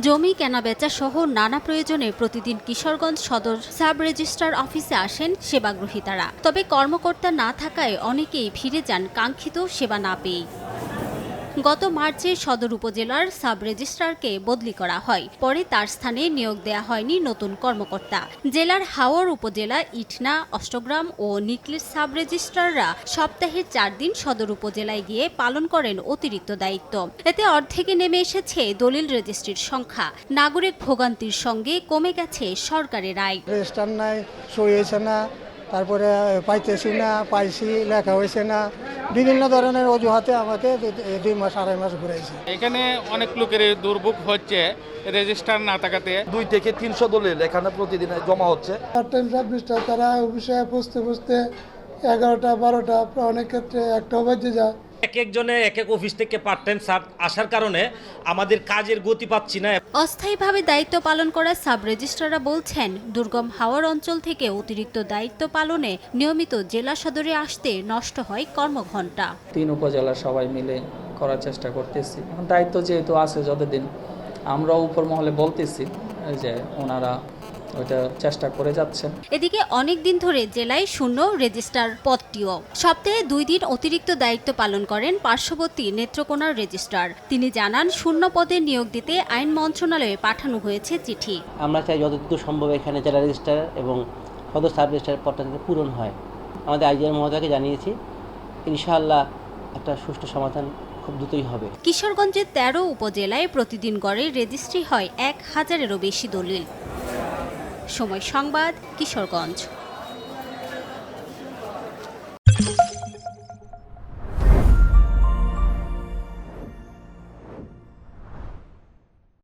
জমি কেনাবেচা সহ নানা প্রয়োজনে প্রতিদিন কিশোরগঞ্জ সদর সাব রেজিস্ট্রার অফিসে আসেন সেবাগ্রহীতারা। তবে কর্মকর্তা না থাকায় অনেকেই ফিরে যান কাঙ্ক্ষিত সেবা না পেয়ে গত মার্চে সদর উপজেলার সাব রেজিস্ট্রারকে বদলি করা হয়। পরে তার স্থানে নিয়োগ দেয়া হয়নি নতুন কর্মকর্তা। জেলার হাওর উপজেলা ইটনা, অষ্টগ্রাম ও নিকলির সাব রেজিস্ট্রাররা সপ্তাহে চার দিন সদর উপজেলায় গিয়ে পালন করেন অতিরিক্ত দায়িত্ব। এতে অর্ধেকে নেমে এসেছে দলিল রেজিস্ট্রির সংখ্যা। নাগরিক ভোগান্তির সঙ্গে কমে গেছে সরকারের আয় নাই না, তারপরে পাইতেছি না, পাইছি, লেখা হয়েছে না। বিভিন্ন ধরনের অজুহাতে আমাকে দুই মাস আড়াই মাস ঘুরাইছে। এখানে অনেক লোকের দুর্ভোগ হচ্ছে রেজিস্টার না থাকাতে। দুই থেকে তিনশো দলিল এখানে প্রতিদিন জমা হচ্ছে। টাইম তারা অফিসে বসতে বসতে এগারোটা বারোটা অনেক ক্ষেত্রে একটাও বাজে যায়। এক একজনে এক এক অফিস থেকে পার্ট টাইম আসার কারণে আমাদের কাজের গতি পাচ্ছি না। অস্থায়ীভাবে দায়িত্ব পালন করা সাব রেজিস্ট্রাররা বলছেন দুর্গম হাওয়ার অঞ্চল থেকে অতিরিক্ত দায়িত্ব পালনে নিয়মিত জেলা সদরে আসতে নষ্ট হয় কর্মঘণ্টা। তিন উপজেলা সবাই মিলে করার চেষ্টা করতেছি। দায়িত্ব যেহেতু আছে যতদিন আমরাও উপর মহলে বলতেছি যে ওনারা ওইটা চেষ্টা করে যাচ্ছেন এদিকে অনেক দিন ধরে জেলায় শূন্য রেজিস্ট্রার পদটিও। সপ্তাহে দুই দিন অতিরিক্ত দায়িত্ব পালন করেন পার্শ্ববর্তী নেত্রকোনার রেজিস্ট্রার। তিনি জানান শূন্য পদে নিয়োগ দিতে আইন মন্ত্রণালয়ে পাঠানো হয়েছে চিঠি। আমরা চাই যতটুকু সম্ভব এখানে জেলা রেজিস্ট্রার এবং সদর সাব রেজিস্ট্রার পদটা যাতে পূরণ হয়। আমাদের আইজিআর মহোদয়কে জানিয়েছি ইনশাআল্লাহ একটা সুষ্ঠু সমাধান খুব দ্রুতই হবে। কিশোরগঞ্জের তেরো উপজেলায় প্রতিদিন গড়ে রেজিস্ট্রি হয় এক হাজারেরও বেশি দলিল। সময় সংবাদ কিশোরগঞ্জ